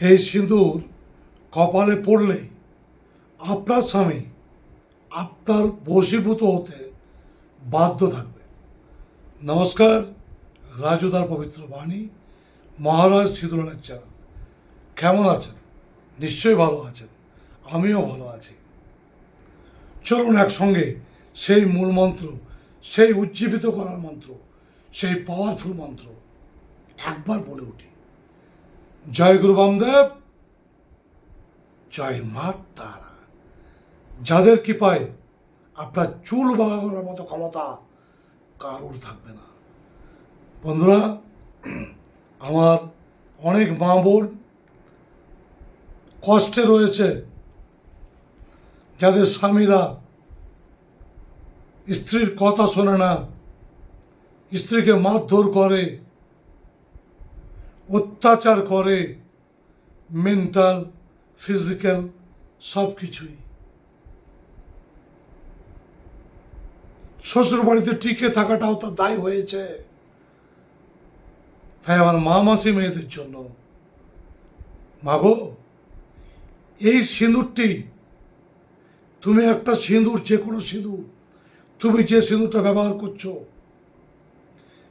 এই সিঁদুর কপালে পড়লেই আপনার স্বামী আপনার বশীভূত হতে বাধ্য থাকবে। নমস্কার রাজুদার পবিত্র বাণী, মহারাজ সিঁদুরানের চ্যানেল কেমন আছেন? নিশ্চয়ই ভালো আছেন। আমিও ভালো আছি। চলুন একসঙ্গে সেই মূল মন্ত্র, সেই উজ্জীবিত করার মন্ত্র, সেই পাওয়ারফুল মন্ত্র একবার বলে উঠি। জয় গুরু বামদেব জয় মা তারা যাদের কৃপায় আপনার চুল করার মতো ক্ষমতা কারোর থাকবে না। বন্ধুরা, আমার অনেক মা বোন কষ্টে রয়েছে। যাদের স্বামীরা স্ত্রীর কথা শোনে না, স্ত্রীকে মারধর করে অত্যাচার করে মেন্টাল ফিজিক্যাল সব কিছুই শ্বশুর বাড়িতে টিকে থাকাটাও তার দায় হয়েছে। তাই আমার মা মাসি মেয়েদের জন্য। মাগো এই সিঁদুরটি, তুমি একটা সিঁদুর যে কোনো সিঁদুর, তুমি যে সিঁদুরটা ব্যবহার করছ,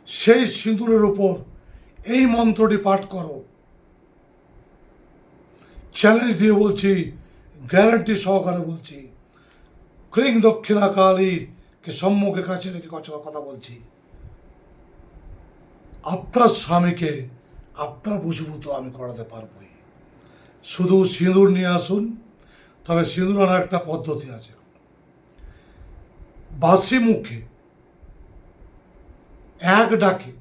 সেই সিঁদুরের উপর এই মন্ত্রটি পাঠ করো। চ্যালেঞ্জ দিয়ে বলছি গ্যারান্টি সহকারে বলছি ক্রিং দক্ষিণা কালীর কে সম্মুখে কাছে রেখে কথা বলছি। আপনার স্বামীকে আপনার বসীভূত আমি করাতে পারবই। শুধু সিঁদুর নিয়ে আসুন, তবে সিঁদুর আনার একটা পদ্ধতি আছে। বাসি মুখে এক ডাকে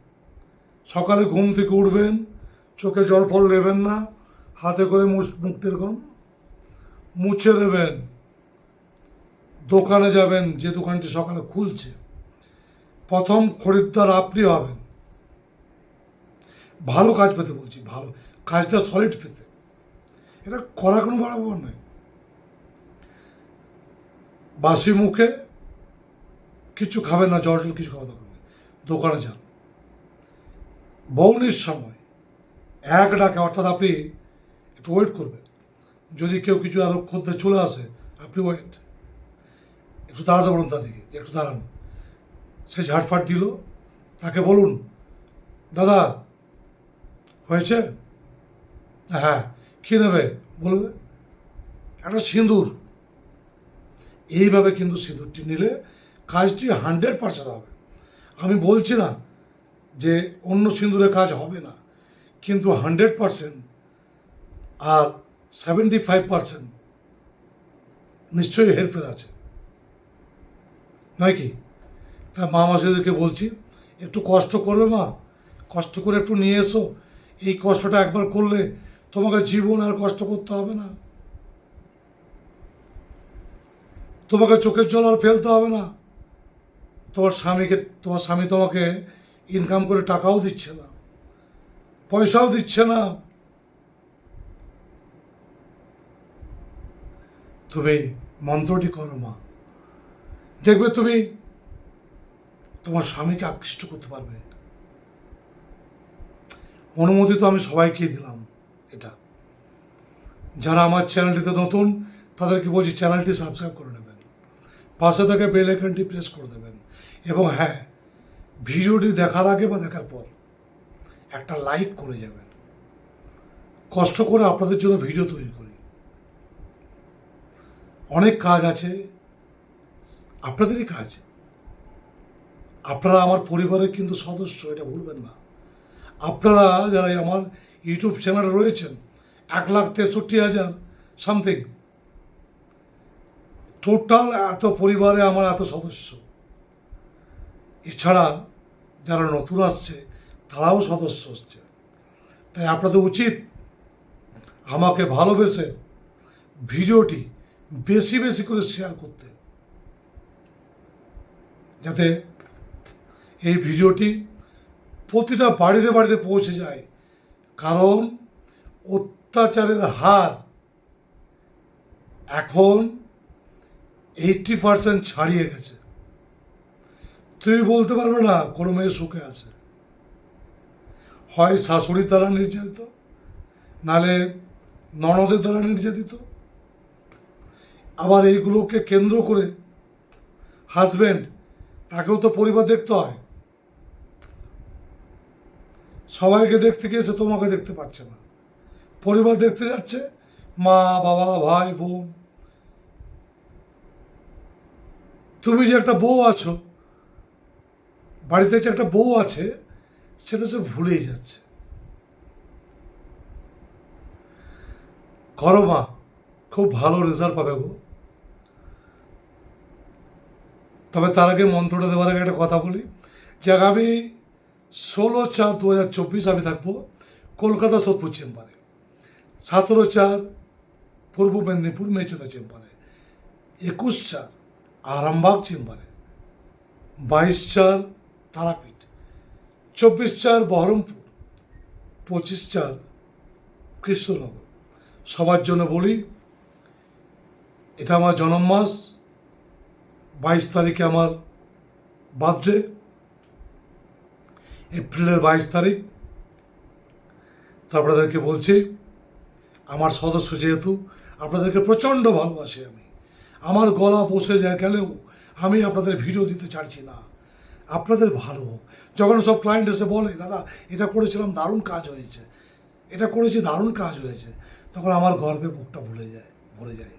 সকালে ঘুম থেকে উঠবেন, চোখে জল ফল নেবেন না, হাতে করে মুখটা এরকম মুছে দেবেন দোকানে যাবেন, যে দোকানটি সকালে খুলছে। প্রথম খরিদ্দার আপনি হবেন। ভালো কাজ পেতে বলছি, ভালো। কাজটা সলিড পেতে। এটা করা কোনো বড় ব্যাপার নয়। বাসি মুখে কিছু খাবেন না জল টল কিছু খাওয়া দরকার দোকানে যান। বৌনির সময়। এক ডাকে অর্থাৎ আপনি একটু ওয়েট করবেন। যদি কেউ কিছু আরও খদ্দের চলে আসে, আপনি ওয়েট একটু দাঁড়াতে বলুন তাদেরকে একটু দাঁড়ান। সে ঝাড়ফাট দিল, তাকে বলুন, দাদা, হয়েছে? হ্যাঁ কী নেবে? বলবে, একটা সিঁদুর। এইভাবে কিন্তু সিঁদুরটি নিলে কাজটি হান্ড্রেড পার্সেন্ট হবে। আমি বলছি না যে অন্য সিঁদুরে কাজ হবে না। কিন্তু হান্ড্রেড পার্সেন্ট আর সেভেন্টি ফাইভ পার্সেন্ট নিশ্চয়ই হেরফের আছে। নয় কি? তা মা মাসিদেরকে বলছি, একটু কষ্ট করবে মা, কষ্ট করে একটু নিয়ে এসো। এই কষ্টটা একবার করলে তোমাকে জীবন আর কষ্ট করতে হবে না। তোমাকে চোখের জল আর ফেলতে হবে না। তোমার স্বামীকে, তোমার স্বামী তোমাকে ইনকাম করে টাকাও দিচ্ছে না, পয়সাও দিচ্ছে না। তুমি মন্ত্রটি করো মা। দেখবে তুমি তোমার স্বামীকে আকৃষ্ট করতে পারবে। অনুমতি তো আমি সবাইকে দিলাম এটা। যারা আমার চ্যানেলটিতে নতুন, তাদেরকে বলছি চ্যানেলটি সাবস্ক্রাইব করে নেবেন। পাশে থেকে বেল আইকনটি প্রেস করে দেবেন। এবং হ্যাঁ ভিডিওটি দেখার আগে বা দেখার পর একটা লাইক করে যাবেন। কষ্ট করে আপনাদের জন্য ভিডিও তৈরি করি। অনেক কাজ আছে। আপনাদেরই কাজ। আপনারা আমার পরিবারের কিন্তু সদস্য, এটা ভুলবেন না। আপনারা যারা আমার ইউটিউব চ্যানেলে রয়েছেন, এক লাখ তেষট্টি হাজার সামথিং। টোটাল এত পরিবারে আমার এত সদস্য। এছাড়া যারা নতুন আসছে, তারাও সদস্য হচ্ছে। তাই আপনাদের উচিত আমাকে ভালোবেসে ভিডিওটি বেশি বেশি করে শেয়ার করতে। যাতে এই ভিডিওটি প্রতিটা বাড়িতে বাড়িতে পৌঁছে যায়। কারণ অত্যাচারের হার এখন এইটটি পার্সেন্ট ছাড়িয়ে গেছে। তুমি বলতে পারবে না, কোনো মেয়ে সুখে আছে। হয় শাশুড়ির দ্বারা নির্যাতিত, নালে ননদের দ্বারা নির্যাতিত। আবার এইগুলোকে কেন্দ্র করে হাজবেন্ড তাকেও তো পরিবার দেখতে হয়। সবাইকে দেখতে গিয়েছে, তোমাকে দেখতে পাচ্ছে না। পরিবার দেখতে যাচ্ছে, মা, বাবা, ভাই, বোন। তুমি যে একটা বউ আছো বাড়িতে যে একটা বউ আছে, সেটা সে ভুলেই যাচ্ছে। করো মা, খুব ভালো রেজাল্ট পাবে গো। তবে তার আগে মন্ত্রটা দেওয়ার আগে একটা কথা বলি, যে আগামী ষোলো চার দু হাজার চব্বিশ আমি থাকব কলকাতা সোদপুর চেম্বারে। সতেরো চার পূর্ব মেদিনীপুর মেচেদা চেম্বারে। একুশ চার আরামবাগ চেম্বারে। বাইশ চার তারাপীঠ। চব্বিশ চার বহরমপুর, পঁচিশ চার কৃষ্ণনগর। সবার জন্য বলি, এটা আমার জন্ম মাস, বাইশ তারিখে আমার বার্থডে, এপ্রিলের বাইশ তারিখ। তো আপনাদেরকে বলছি, আমার সদস্য যেহেতু, আপনাদেরকে প্রচণ্ড ভালোবাসি আমি। আমার গলা বসে যায় গেলেও আমি আপনাদের ভিডিও দিতে চাইছি না। আপনাদের ভালো হোক। যখন সব ক্লায়েন্ট এসে বলে, দাদা, এটা করেছিলাম, দারুণ কাজ হয়েছে। এটা করেছি, দারুণ কাজ হয়েছে। তখন আমার গর্বে বুকটা ভুলে যায়, ভরে যায়।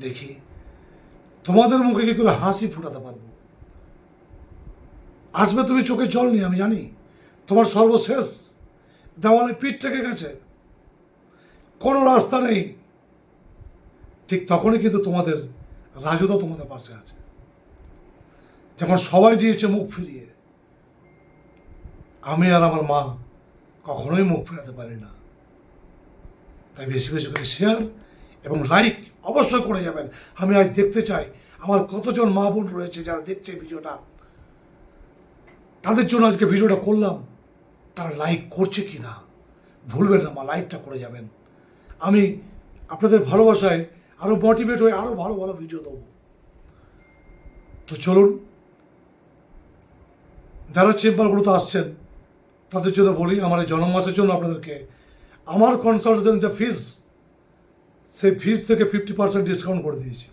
দেখি, তোমাদের মুখে কি করে হাসি ফুটাতে পারব? আসবে তুমি চোখে জল নিয়ে, আমি জানি। তোমার সর্বশেষ দেওয়ালে পিঠ থেকে গেছে। কোনো রাস্তা নেই। ঠিক তখনই কিন্তু তোমাদের রাজুদা তোমাদের পাশে আছে। যখন সবাই দিয়েছে মুখ ফিরিয়ে, আমি আর আমার মা কখনোই মুখ ফেরাতে পারি না। তাই বেশি বেশি করে শেয়ার এবং লাইক অবশ্যই করে যাবেন। আমি আজ দেখতে চাই আমার কতজন মা বোন রয়েছে যারা দেখছে ভিডিওটা। তাদের জন্য আজকে ভিডিওটা করলাম। তারা লাইক করছে কি না ভুলবেন না মা লাইকটা করে যাবেন। আমি আপনাদের ভালোবাসায় আরও মোটিভেট হয়ে আরও ভালো ভালো ভিডিও দেবো। তো চলুন যারা চেম্বারগুলোতে আসছেন, তাদের জন্য বলি, আমার এই জন্ম মাসের জন্য আপনাদেরকে, আমার কনসালটেশন যে ফিস সেই ফিস থেকে ফিফটি পার্সেন্ট ডিসকাউন্ট করে দিয়েছি।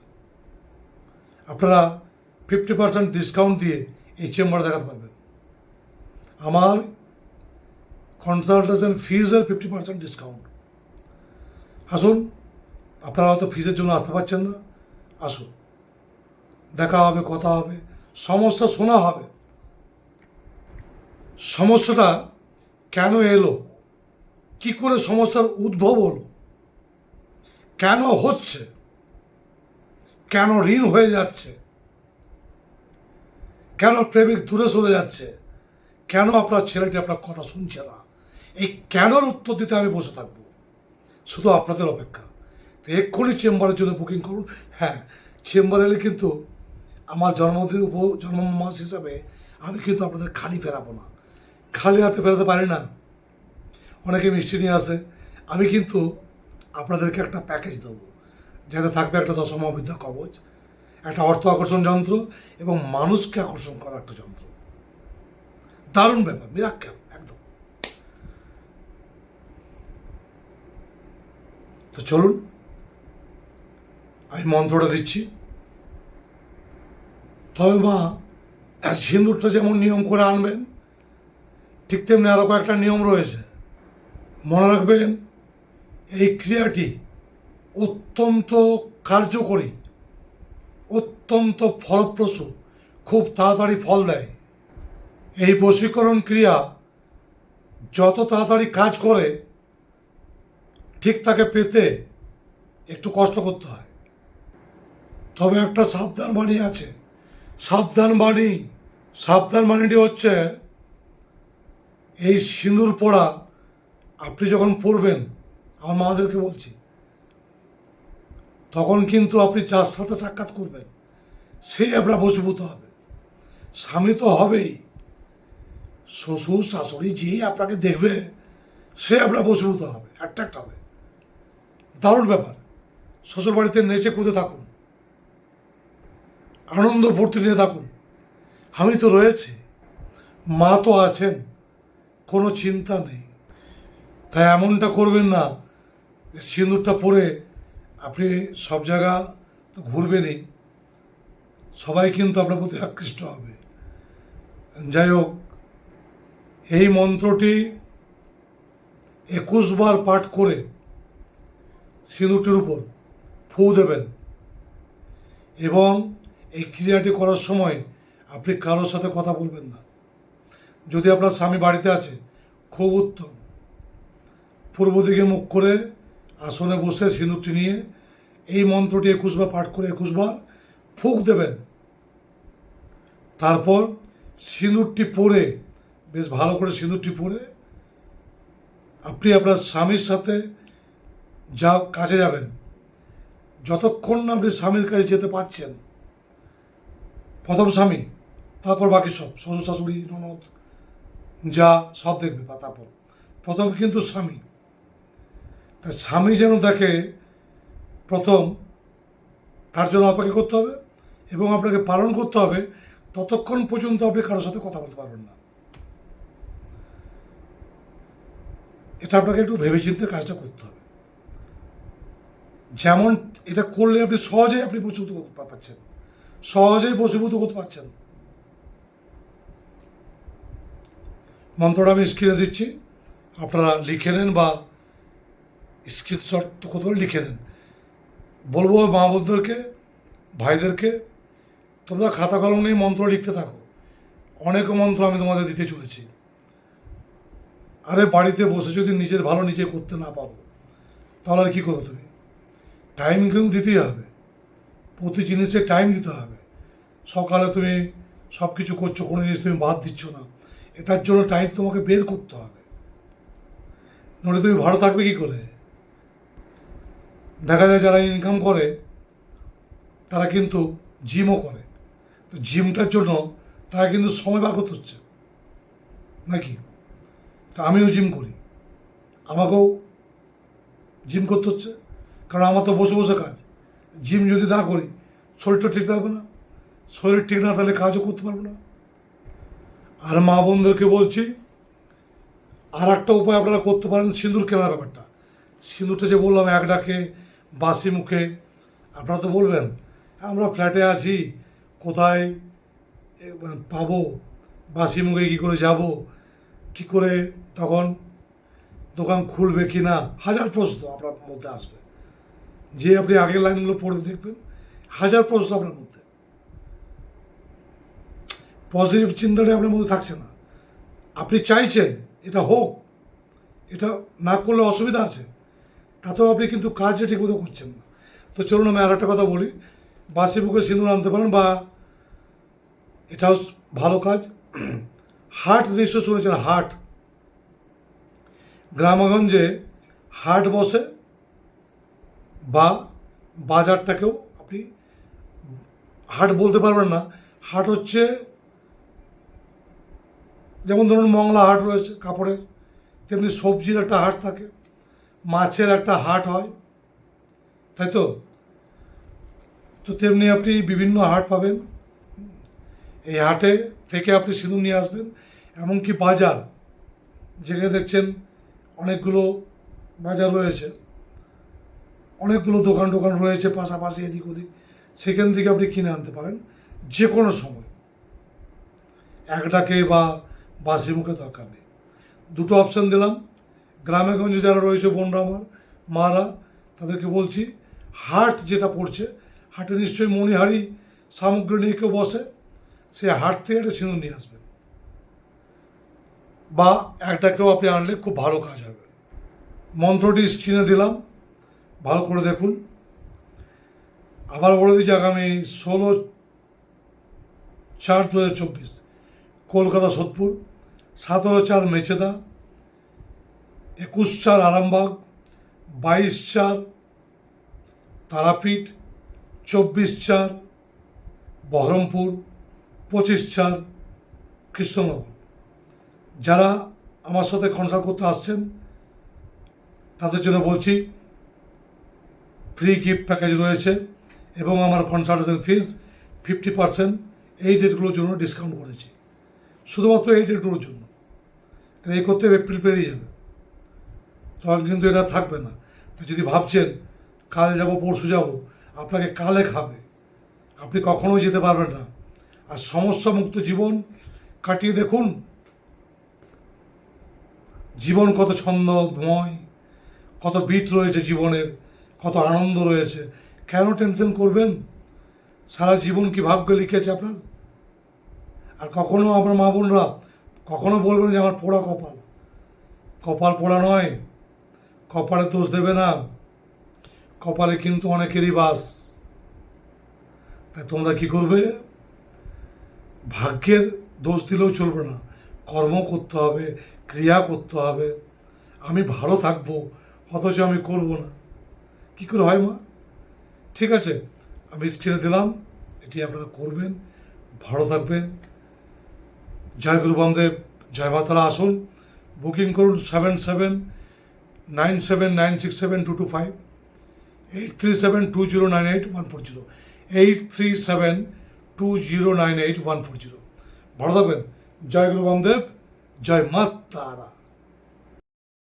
আপনারা ফিফটি পার্সেন্ট ডিসকাউন্ট দিয়ে এই চেম্বারে দেখাতে পারবেন। আমার কনসালটেশন ফিজের ফিফটি পার্সেন্ট ডিসকাউন্ট আসুন, আপনারা হয়তো ফিজের জন্য আসতে পারছেন না। আসুন, দেখা হবে, কথা হবে, সমস্যা শোনা হবে। সমস্যাটা কেন এলো? কি করে সমস্যার উদ্ভব হলো? কেন হচ্ছে? কেন ঋণ হয়ে যাচ্ছে? কেন প্রেমিক দূরে সরে যাচ্ছে? কেন আপনার ছেলেটি আপনার কথা শুনছে না? এই কেনর উত্তর দিতে আমি বসে থাকব। শুধু আপনাদের অপেক্ষা। তো এক্ষুনি চেম্বারের জন্য বুকিং করুন। হ্যাঁ চেম্বার এলে কিন্তু আমার জন্মদিন উপ জন্ম মাস হিসাবে আমি কিন্তু আপনাদের খালি ফেরাবো না। খালি হাতে ফেরাতে পারি না। অনেকে মিষ্টি নিয়ে আসে। আমি কিন্তু আপনাদেরকে একটা প্যাকেজ দেবো। যাতে থাকবে একটা দশমবিদ্যা কবচ, একটা অর্থ আকর্ষণ যন্ত্র এবং মানুষকে আকর্ষণ করা একটা যন্ত্র। দারুণ ব্যাপার মিরাক্কেল একদম। তো চলুন, আমি মন্ত্রটা দিচ্ছি। তবে মা সিঁদুরটা যেমন নিয়ম করে আনবেন ঠিক তেমনি আরও কয়েকটা নিয়ম রয়েছে। মনে রাখবেন, এই ক্রিয়াটি অত্যন্ত কার্যকরী, অত্যন্ত ফলপ্রসূ, খুব তাড়াতাড়ি ফল দেয়। এই বশীকরণ ক্রিয়া যত তাড়াতাড়ি কাজ করে, ঠিক তাকে পেতে একটু কষ্ট করতে হয়। তবে একটা সাবধান বাণী আছে। সাবধান বাণী, সাবধান বাণীটি হচ্ছে এই সিঁদুর পড়া আপনি যখন পড়বেন, আমার মাদেরকে বলছি, তখন কিন্তু আপনি যার সাথে সাক্ষাৎ করবেন সেই আপনার বশীভূত হবে। স্বামী তো হবেই। শ্বশুর, শাশুড়ি যেই আপনাকে দেখবে, সে আপনার বশীভূত হবে অ্যাট্রাক্ট হবে। দারুণ ব্যাপার। শ্বশুর বাড়িতে নেচে কুদে থাকুন। আনন্দ ফুর্তি নিয়ে থাকুন। আমি তো রয়েছি। মা তো আছেন। কোনো চিন্তা নেই। তাই এমনটা করবেন না সিঁদুরটা পরে আপনি সব জায়গা তো ঘুরবেনই। সবাই কিন্তু আপনার প্রতি আকৃষ্ট হবে। যাই হোক, এই মন্ত্রটি একুশ বার পাঠ করে সিঁদুরটির উপর ফু দেবেন এবং এই ক্রিয়াটি করার সময় আপনি কারোর সাথে কথা বলবেন না। যদি আপনার স্বামী বাড়িতে আছে, খুব উত্তম। পূর্ব দিকে মুখ করে আসনে বসে সিঁদুরটি নিয়ে এই মন্ত্রটি একুশবার পাঠ করে একুশবার ফুক দেবেন। তারপর সিঁদুরটি পরে, বেশ ভালো করে সিঁদুরটি পরে আপনি আপনার স্বামীর সাথে যা কাছে যাবেন, যতক্ষণ না আপনি স্বামীর কাছে যেতে পারছেন, প্রথম স্বামী, তারপর বাকি সব, শ্বশুর শাশুড়ি, ননদ। যা সব দেখবে বা তারপর প্রথম কিন্তু স্বামী। তা স্বামী যেন তাকে প্রথম তার জন্য অপেক্ষা করতে হবে এবং আপনাকে পালন করতে হবে, ততক্ষণ পর্যন্ত আপনি কারোর সাথে কথা বলতে পারবেন না। এটা আপনাকে একটু ভেবেচিন্তে কাজটা করতে হবে। যেমন এটা করলে আপনি সহজেই আপনি করতে পারছেন। সহজেই বসীভূত করতে পারছেন। মন্ত্রটা আমি স্ক্রিনে দিচ্ছি। আপনারা লিখে নেন বা স্ক্রিনশট তো পারেন লিখে নেন। বলব মা বোনদেরকে ভাইদেরকে, তোমরা খাতা কলম নিয়ে মন্ত্র লিখতে থাকো। অনেক মন্ত্র আমি তোমাদের দিতে চলেছি। আরে বাড়িতে বসে যদি নিজের ভালো নিজে করতে না পারো, তাহলে আর কী করো তুমি? টাইম কিন্তু দিতেই হবে। প্রতি জিনিসে টাইম দিতে হবে। সকালে তুমি সব কিছু করছ, কোনো জিনিস তুমি বাদ দিচ্ছ না। এটার জন্য টাইম তোমাকে বের করতে হবে। নইলে তুমি ভালো থাকবে কী করে? দেখা যায় যারা ইনকাম করে, তারা কিন্তু জিমও করে। তো জিমটার জন্য তারা কিন্তু সময় বার করতে হচ্ছে। নাকি? তা আমিও জিম করি। আমাকেও জিম করতে হচ্ছে। কারণ আমার তো বসে বসে কাজ। জিম যদি না করি, শরীরটা ঠিক থাকবে না। শরীর ঠিক না তাহলে কাজও করতে পারব না। আর মা বোনদেরকে বলছি আর একটা উপায় আপনারা করতে পারেন সিঁদুর কেনার ব্যাপারটা। সিঁদুরটা যে বললাম এক ডাকে বাসি মুখে, আপনারা তো বলবেন, আমরা ফ্ল্যাটে আছি, কোথায় মানে পাবো বাসি মুখে কী করে যাব, কি করে তখন দোকান খুলবে কি না, হাজার প্রশ্ন আপনার মধ্যে আসবে। যে আপনি আগের লাইনগুলো পড়বে দেখবেন, হাজার প্রশ্ন আপনার মধ্যে। পজিটিভ চিন্তাটা আপনার মধ্যে থাকছে না। আপনি চাইছেন, এটা হোক, এটা না করলে অসুবিধা আছে, তাতেও আপনি কিন্তু কাজটা ঠিকমতো করছেন না। তো চলুন, আমি আর একটা কথা বলি। বাসি বুকে সিঁদুর আনতে পারেন বা এটাও ভালো কাজ। হাট নিশ্চয় শুনেছেন, হাট। গ্রামগঞ্জে হাট বসে বা বাজারটাকেও আপনি হাট বলতে পারবেন না। হাট হচ্ছে যেমন ধরুন মংলা হাট রয়েছে কাপড়ের তেমনি সবজির একটা হাট থাকে, মাছের একটা হাট হয়, তাই তো? তো তেমনি আপনি বিভিন্ন হাট পাবেন। এই হাটে থেকে আপনি সিঁদুর নিয়ে আসবেন, এমনকি বাজার, যেখানে দেখছেন অনেকগুলো বাজার রয়েছে, অনেকগুলো দোকান টোকান রয়েছে পাশাপাশি এদিক ওদিক, সেখান থেকে আপনি কিনে আনতে পারেন যে কোনো সময়। এক ডাকে বা বাসি মুখে দরকার নেই। দুটো অপশান দিলাম। গ্রামে গঞ্জে যারা রয়েছে, বোনরা আমার, মারা, তাদেরকে বলছি হাট যেটা পড়ছে হাটে নিশ্চয়ই মণিহারি সামগ্রী নিয়ে কেউ বসে, সে হাট থেকে একটা সিঁদুর নিয়ে আসবেন বা একটা কেউ আপনি আনলে খুব ভালো কাজ হবে। মন্ত্রটি স্ক্রিনে দিলাম, ভালো করে দেখুন। আবার বলে দিচ্ছি, আগামী ষোলো চার দু হাজার চব্বিশ। কলকাতা সোদপুর, সতেরো চার মেচেদা, একুশ চার আরামবাগ, বাইশ চার তারাপীঠ, চব্বিশ চার বহরমপুর, পঁচিশ চার কৃষ্ণনগর। যারা আমার সাথে কনসাল্ট করতে আসছেন, তাদের জন্য বলছি ফ্রি গিফট প্যাকেজ রয়েছে এবং আমার কনসালটেশন ফিস ফিফটি পার্সেন্ট এই ডেটগুলোর জন্য ডিসকাউন্ট করেছি। শুধুমাত্র এই ডেটগুলোর জন্য। এই করতে এপ্রিল পেরিয়ে যাবে। তখন কিন্তু এটা থাকবে না। যদি ভাবছেন, কাল যাব, পরশু যাব, আপনাকে কালে খাবে। আপনি কখনোই যেতে পারবেন না। আর সমস্যা মুক্ত জীবন কাটিয়ে দেখুন। জীবন কত ছন্দময়, কত বিট রয়েছে জীবনের, কত আনন্দ রয়েছে। কেন টেনশন করবেন? সারা জীবন কি ভাগ্য লিখেছে আপনার? আর কখনো আমার মা বোনরা কখনো বলবেন যে আমার পোড়া কপাল। কপাল পোড়া নয়, কপালে দোষ দেবে না। কপালে কিন্তু অনেকেরই বাস। তাই তোমরা কি করবে? ভাগ্যের দোষ দিলেও চলবে না। কর্ম করতে হবে, ক্রিয়া করতে হবে। আমি ভালো থাকব, অথচ আমি করব না। কি করে হয় মা? ঠিক আছে, আমি স্ক্রিনে দিলাম। এটি আপনারা করবেন, ভালো থাকবেন। জয় গুরু বামদেব, জয় মাতারা, আসুন। বুকিং করুন seven seven nine seven nine six seven two two five eight three seven two zero nine eight one four zero eight three seven two zero nine eight one four zero ভালো থাকবেন। জয় গুরু বামদেব, জয় মা তারা